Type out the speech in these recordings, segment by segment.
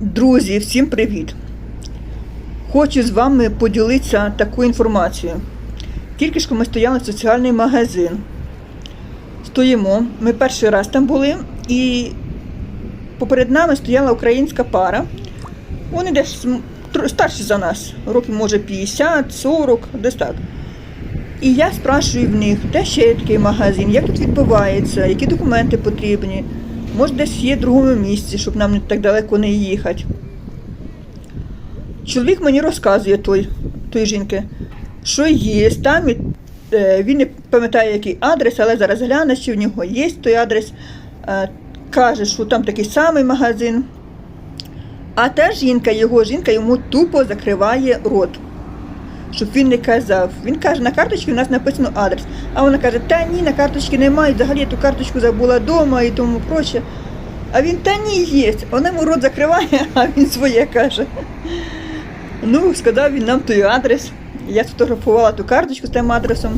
Друзі, всім привіт! Хочу з вами поділитися такою інформацією. Тільки що ми стояли в соціальний магазин. Стоїмо, ми перший раз там були, і поперед нами стояла українська пара. Вони десь старші за нас, років може 50, 40, десь так. І я спрашую в них, де ще є такий магазин, як тут відбувається, які документи потрібні. Може, десь є в другому місці, щоб нам так далеко не їхати. Чоловік мені розказує той, той жінки, що є там. е, Він не пам'ятає, який адрес, але зараз гляне, чи в нього є той адрес. Е, Каже, що там такий самий магазин. А та жінка, його жінка йому тупо закриває рот щоб він не казав. Він каже, на карточці у нас написано адрес. А вона каже, та ні, на карточці немає, взагалі я ту карточку забула вдома і тому проще. А він та ні, є. Вона йому рот закриває, а він своє каже. Ну, сказав він нам той адрес. Я сфотографувала ту карточку з тим адресом.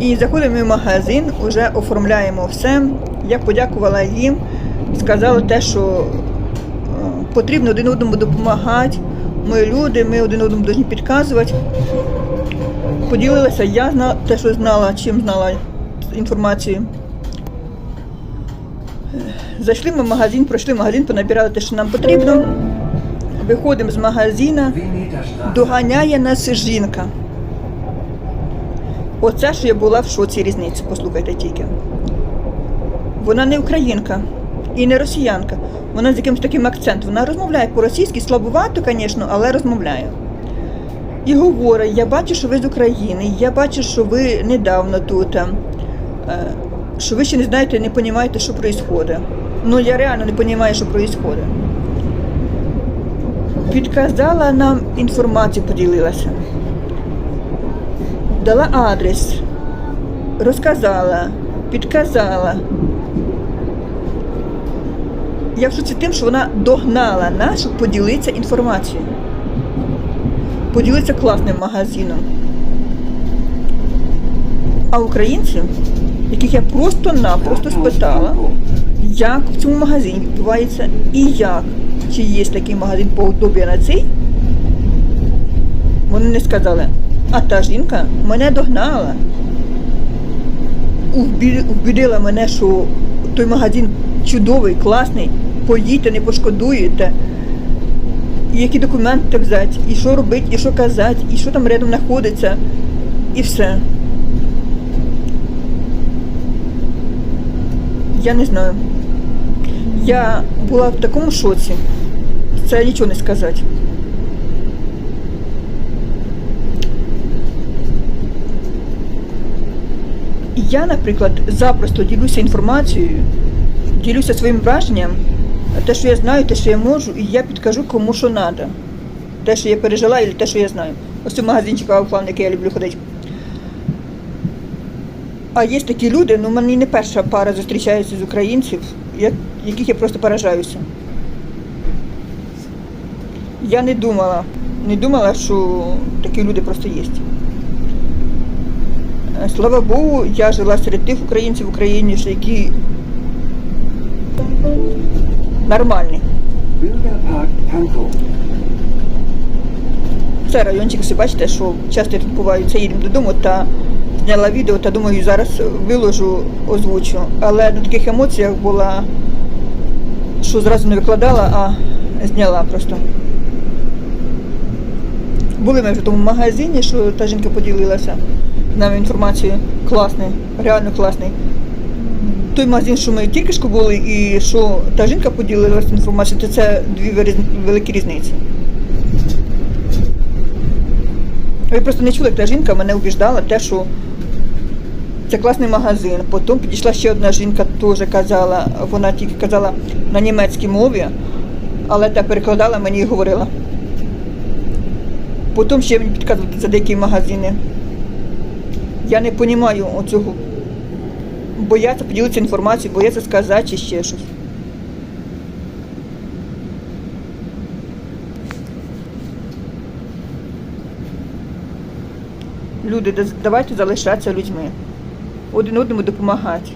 І заходимо в магазин, вже оформляємо все. Я подякувала їм, сказала те, що е, потрібно один одному допомагати. Ми люди, ми один одному повинні підказувати. Поділилася, я знала те, що знала, чим знала інформацію. Зайшли ми в магазин, пройшли магазин, понабирали те, що нам потрібно. Виходимо з магазина, доганяє нас жінка. Оце що я була в шоці різниці, послухайте тільки. Вона не українка і не росіянка. Вона з якимось таким акцентом. Вона розмовляє по-російськи, слабовато, звісно, але розмовляє. І говорить: я бачу, що ви з України, я бачу, що ви недавно тут, е, що ви ще не знаєте, не розумієте, що відбувається. Ну, я реально не розумію, що відбувається. Підказала нам інформацію, поділилася. Дала адрес, розказала, підказала. Я в тим, що вона догнала нас, щоб поділитися інформацією. Поділитися класним магазином. А українці, яких я просто-напросто спитала, як в цьому магазині відбувається і як, чи є такий магазин по удобі на цей, вони не сказали. А та жінка мене догнала. Вбі- Вбідила мене, що той магазин чудовий, класний, поїдьте, не пошкодуєте. І які документи взяти, і що робити, і що казати, і що там рядом знаходиться, і все. Я не знаю. Я була в такому шоці. Це нічого не сказати. Я, наприклад, запросто ділюся інформацією, ділюся своїм враженням, те, що я знаю, те, що я можу, і я підкажу кому що треба. Те, що я пережила, і те, що я знаю. Ось у магазинчик Ауфлан, який я люблю ходити. А є такі люди, ну в мене не перша пара зустрічається з українців, яких я просто поражаюся. Я не думала, не думала, що такі люди просто є. Слава Богу, я жила серед тих українців в Україні, які нормальні. Pankow. Це райончик, ви бачите, що часто я тут буваю, це їдемо додому та зняла відео та думаю, зараз виложу, озвучу. Але на таких емоціях була, що зразу не викладала, а зняла просто. Були ми вже в тому магазині, що та жінка поділилася з нами інформацією. Класний, реально класний. Той магазин, що ми тільки що були, і що та жінка поділилася інформацією, то це дві великі різниці. Ви просто не чули, як та жінка мене убіждала те, що це класний магазин. Потім підійшла ще одна жінка, теж казала, вона тільки казала на німецькій мові, але та перекладала мені і говорила. Потім ще мені підказували за деякі магазини. Я не розумію оцього. Бояться поділитися інформацією, бояться сказати чи ще щось. Люди, давайте залишатися людьми. Один одному допомагати.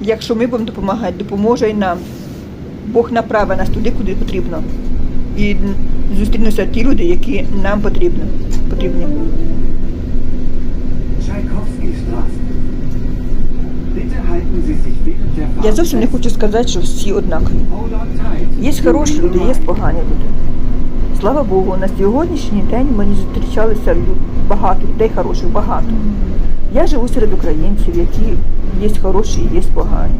Якщо ми будемо допомагати, допоможе і нам. Бог направить нас туди, куди потрібно. І зустрінуться ті люди, які нам потрібні. потрібні. Я зовсім не хочу сказати, що всі однакові. Є хороші люди, є погані люди. Слава Богу, на сьогоднішній день мені зустрічалися багато людей хороших, багато. Я живу серед українців, які є хороші, і є погані.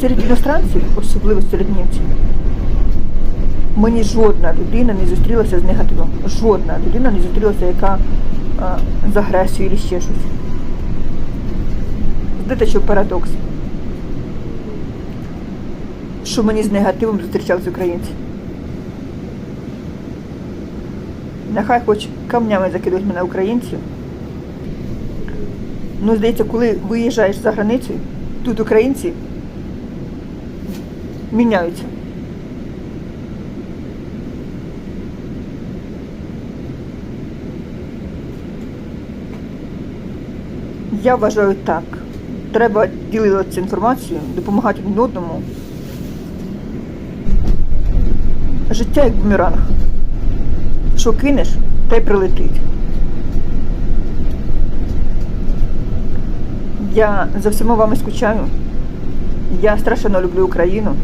Серед іностранців, особливо серед німців, мені жодна людина не зустрілася з негативом. Жодна людина не зустрілася, яка а, з агресією чи ще щось. Знаєте, що парадокс? Що мені з негативом зустрічалися українці. Нехай хоч камнями закидують мене українці. Ну, здається, коли виїжджаєш за границю, тут українці міняються. Я вважаю так. Треба ділитися інформацією, допомагати один одному. Життя як бумеранг. Що кинеш, те й прилетить. Я за всіма вами скучаю. Я страшенно люблю Україну.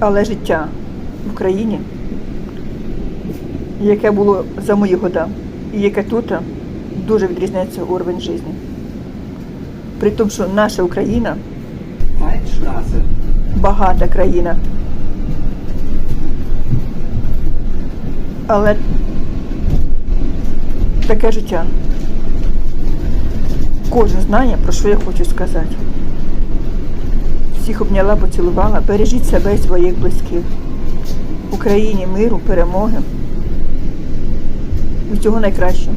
Але життя в Україні, яке було за мої года, і яке тут, дуже відрізняється уровень життя. При тому, що наша Україна багата країна. Але таке життя. Кожен знає, про що я хочу сказати. Всіх обняла, поцілувала, бережіть себе і своїх близьких. Україні миру, перемоги. Усього найкращого.